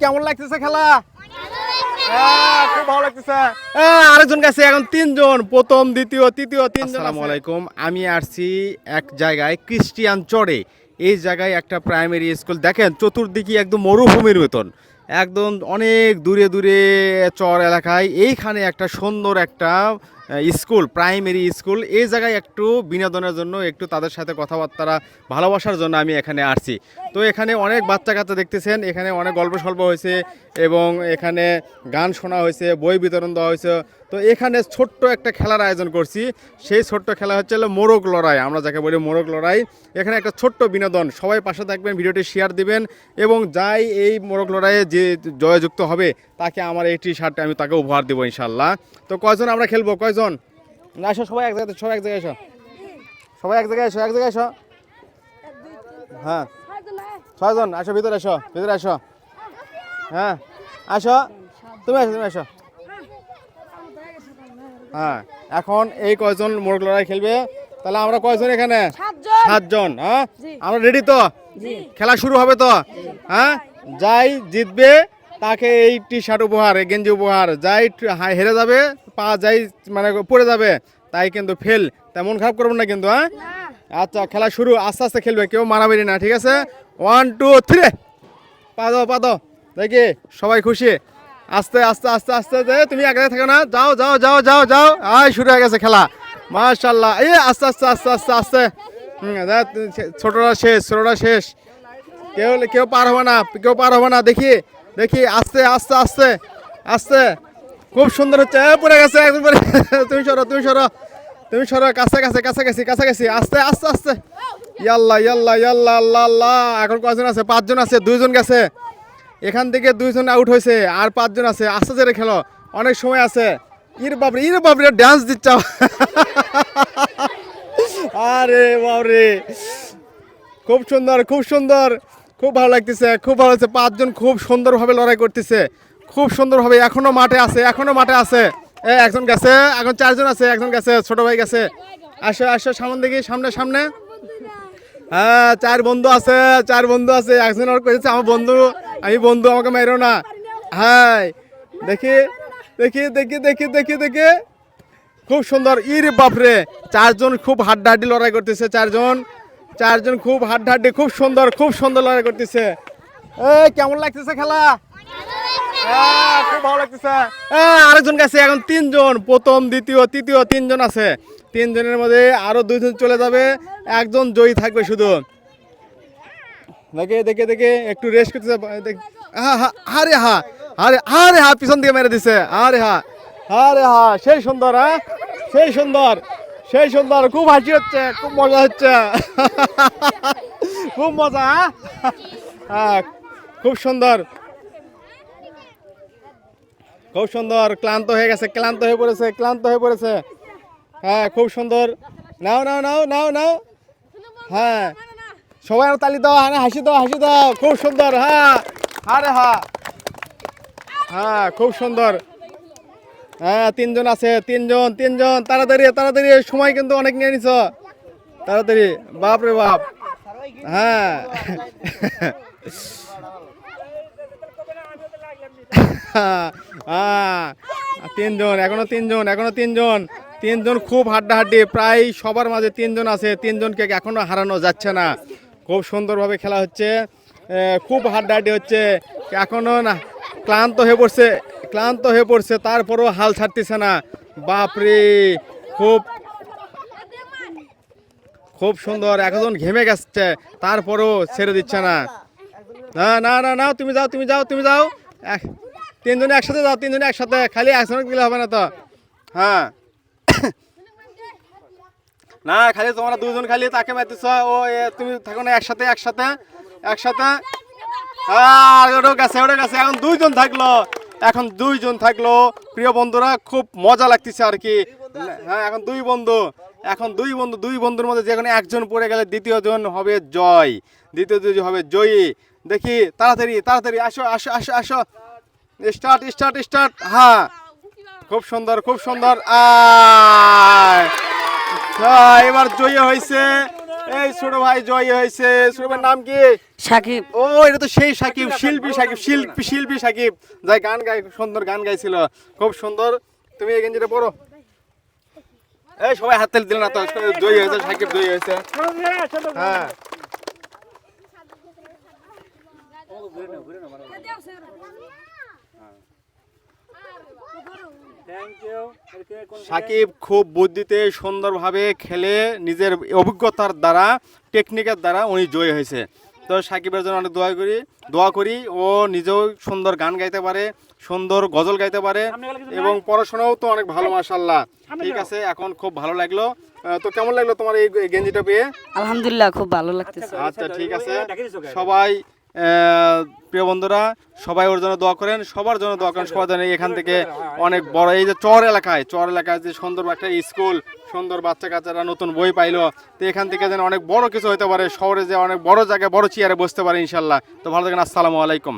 কেমন লাগতেছে খেলা? হ্যাঁ, খুব ভালো লাগতেছে। আরেকজন এখন তিনজন। প্রথম দ্বিতীয় তৃতীয় আমি আসছি এক জায়গায় ক্রিস্টিয়ান চড়ে এই জায়গায় একটা প্রাইমারি স্কুল দেখেন চতুর্দিকে একদম মরুভূমির মতন। একদম অনেক দূরে দূরে চর এলাকায়। এইখানে একটা সুন্দর একটা স্কুল, প্রাইমারি স্কুল, এই জায়গায় একটু বিনোদনের জন্য, একটু তাদের সাথে কথাবার্তা ভালোবাসার জন্য আমি এখানে আসছি। তো এখানে অনেক বাচ্চা কাচ্চা দেখতেছেন, এখানে অনেক গল্প সল্প হয়েছে এবং এখানে গান শোনা হয়েছে, বই বিতরণ দেওয়া হয়েছে। তো এখানে ছোট্ট একটা খেলার আয়োজন করছি। সেই ছোট্ট খেলা হচ্ছে মোরগ লড়াই, আমরা যাকে বলি মোরগ লড়াই। এখানে একটা ছোট্ট বিনোদন, সবাই পাশে থাকবেন, ভিডিওটি শেয়ার দিবেন এবং যাই এই মোরগ লড়াইয়ে যে জয়যুক্ত হবে, তাকে আমার এই টি শার্টটা আমি তাকে উপহার দেবো ইনশাল্লাহ তো কয়জন আমরা খেলব? কয়জন না আসো সবাই এক জায়গায় সবাই এক জায়গায় এসো। সবাই এক জায়গায় এসো এক জায়গায় এসো। হ্যাঁ। ছয়জন আসো ভিতরে আসো ভিতরে আসো হ্যাঁ আসো। তুমি আসো তুমি আসো। হ্যাঁ এখন এই কয়জন মোরগ লড়াই খেলবে? তাহলে আমরা কয়জন এখানে? সাতজন। হ্যাঁ? আমরা রেডি তো? খেলা শুরু হবে তো? হ্যাঁ? যাই জিতবে তাকে এই টি শার্ট উপহার গেঞ্জি উপহার যাই হেরে যাবে পা যাই মানে পড়ে যাবে তাই কিন্তু ফেল তেমন খারাপ করবেন না কিন্তু হ্যাঁ? আচ্ছা খেলা শুরু আস্তে আস্তে খেলবে কেউ মারামারি না ঠিক আছে? ওয়ান টু থ্রি পা দাও পা দাও। দেখি সবাই খুশি? আস্তে আস্তে আস্তে আস্তে তুমি জায়গায় থাকো না। যাও যাও যাও যাও যাও। আয় শুরু হয়ে গেছে খেলা। মাশাল্লাহ এই আস্তে আস্তে আস্তে আস্তে আস্তে। ছোটরা শেষ ছোটরা শেষ। কেউ কেউ পার হবে না কেউ পার হবে না দেখি। দেখি, আস্তে আস্তে আস্তে আস্তে। খুব সুন্দর হচ্ছে। পড়ে গেছে, একদম পড়ে তুমি সরো তুমি সরো তুমি সরো কাছে কাছে কাছাকাছি কাছাকাছি, আস্তে আস্তে আস্তে। ইয়াল্লা ইয়াল্লা ইয়াল্লা, আল্লাহ আল্লাহ। এখন কয়জন আছে? পাঁচজন আছে, দুইজন গেছে। এখান থেকে দুইজন আউট হয়েছে, আর পাঁচজন আছে। আস্তে ধীরে খেলো। অনেক সময় আছে। ইর বাবরে ইর বাবরে ডান্স দিচ্ছ। আরে বাবরে খুব সুন্দর খুব সুন্দর। খুব ভালো লাগতেছে, খুব ভালো লাগছে। পাঁচজন খুব সুন্দরভাবে লড়াই করতেছে। খুব সুন্দরভাবে এখনও মাঠে আছে, এখনও মাঠে আছে। এ, একজন গেছে, এখন চারজন আছে, একজন গেছে, ছোট ভাই গেছে। আসো আসো, সামনে দেখি, সামনে সামনে। হ্যাঁ চার বন্ধু আছে, চার বন্ধু আছে, একজন আর করেছে আমার বন্ধু, আমি বন্ধু, আমাকে মেরো না। হ্যাঁ দেখি দেখি দেখি দেখি দেখি দেখি। খুব সুন্দর, ইর বাপরে, চারজন খুব হাড্ডাহাড্ডি লড়াই করতেছে, চারজন। চারজন খুব হাড্ডাহাড্ডি খুব সুন্দর খুব সুন্দর লড়াই করতেছে। এ কেমন লাগতেছে খেলা? হ্যাঁ, খুব ভালো লাগতেছে। হ্যাঁ, আরেকজন গেছে এখন তিনজন প্রথম দ্বিতীয় তৃতীয় তিনজন আছে। তিনজনের মধ্যে আরও দুইজন চলে যাবে একজন জয়ী থাকবে শুধু। দেখে দেখে দেখে একটু রেস্ট করতেছে দেখ- হা, হা, আরে হা আরে আরে হা পিছন দিকে মেরে দিছে। আরে হা আরে হা সেই সুন্দর হ্যাঁ? সেই সুন্দর। সেই সুন্দর, খুব হাসি হচ্ছে, খুব মজা হচ্ছে। খুব মজা হ্যাঁ? হ্যাঁ খুব সুন্দর। খুব সুন্দর, ক্লান্ত হয়ে গেছে, ক্লান্ত হয়ে পড়েছে, ক্লান্ত হয়ে পড়েছে। হ্যাঁ খুব সুন্দর। নাও নাও নাও নাও নাও। হ্যাঁ সবাই আর তালি দাও হ্যাঁ হাসি দাও হাসি দাও। খুব সুন্দর হ্যাঁ। আরে হ্যাঁ হ্যাঁ খুব সুন্দর। হ্যাঁ তিনজন আছে, তিনজন তিনজন। তাড়াতাড়ি তাড়াতাড়ি সময় কিন্তু অনেক নিয়ে নিছ। তাড়াতাড়ি, বাপ রে বাপ। হ্যাঁ। হ্যাঁ তিনজন, এখনও তিনজন এখনও তিনজন। তিনজন খুব হাড্ডাহাড্ডি, প্রায় সবার মাঝে তিনজন আছে। তিনজনকে এখনও হারানো যাচ্ছে না। খুব সুন্দরভাবে খেলা হচ্ছে। খুব হাড্ডাহাড্ডি হচ্ছে। এখনও না ক্লান্ত হয়ে পড়ছে, ক্লান্ত হয়ে পড়ছে, তারপরেও হাল ছাড়তেছে না। বাপরে, খুব খুব সুন্দর, একজন ঘেমে গেছে, তারপরও ছেড়ে দিচ্ছে না। না না না তুমি যাও তুমি যাও তুমি যাও। তিনজনে একসাথে যাও, তিনজনে একসাথে, খালি একসঙ্গে দিলে হবে না তো। হ্যাঁ। না, খালি তোমরা দুজন খালি তাকে মারতেছ, ও তুমি থাকো না, একসাথে একসাথে একসাথে। আর ওটা গেছে ওটা গেছে। এখন দুইজন থাকল। এখন দুইজন থাকল। প্রিয় বন্ধুরা খুব মজা আর কি। হ্যাঁ এখন দুই বন্ধু। এখন দুই বন্ধু দুই বন্ধুর মধ্যে যেখানে একজন পড়ে গেলে দ্বিতীয় জন হবে জয়। দ্বিতীয় জন হবে জয়ী। দেখি তাড়াতাড়ি তাড়াতাড়ি আসো আসো আসো আসো। Start start start. হ্যাঁ। খুব সুন্দর খুব সুন্দর। আয়। আহ, এবার জয়ী হয়েছে। এই ছোট ভাই জয় হয়েছে। ছোট ভাইয়ের নাম কি? সাকিব। ও এটা তো সেই সাকিব শিল্পী সাকিব শিল্পী শিল্পী সাকিব। যাই গান গাই সুন্দর গান গাইছিল। খুব সুন্দর। তুমি এই গেঞ্জিটা পড়ো এই সবাই হাত তালি দিল না তো? জয়ী হয়েছে সাকিব জয়ী হয়েছে। হ্যাঁ। সাকিব খুব বুদ্ধিতে সুন্দরভাবে খেলে নিজের অভিজ্ঞতার দ্বারা টেকনিকের দ্বারা উনি জয়ী হয়েছে। তো সাকিবের জন্য অনেক দোয়া করি দোয়া করি ও নিজেও সুন্দর গান গাইতে পারে সুন্দর গজল গাইতে পারে এবং পড়াশোনাও তো অনেক ভালো মাসাল্লাহ ঠিক আছে এখন খুব ভালো লাগল। তো কেমন লাগল তোমার এই গেঞ্জিটা পেয়ে? আলহামদুলিল্লাহ খুব ভালো লাগতেছে। আচ্ছা ঠিক আছে। সবাই আহ, প্রিয় বন্ধুরা, সবাই ওর জন্য দোয়া করেন, সবার জন্য দোয়া করেন, সবার জন্য এখান থেকে অনেক বড়। এই যে চর এলাকায় চর এলাকায় যে সুন্দর একটা স্কুল, সুন্দর বাচ্চা কাচ্চারা নতুন বই পাইলো, তো এখান থেকে যেন অনেক বড় কিছু হতে পারে, শহরে যে অনেক বড় জায়গায়, বড় চেয়ারে বসতে পারে, ইনশাল্লাহ। তো ভালো থাকেন, আসসালামু আলাইকুম।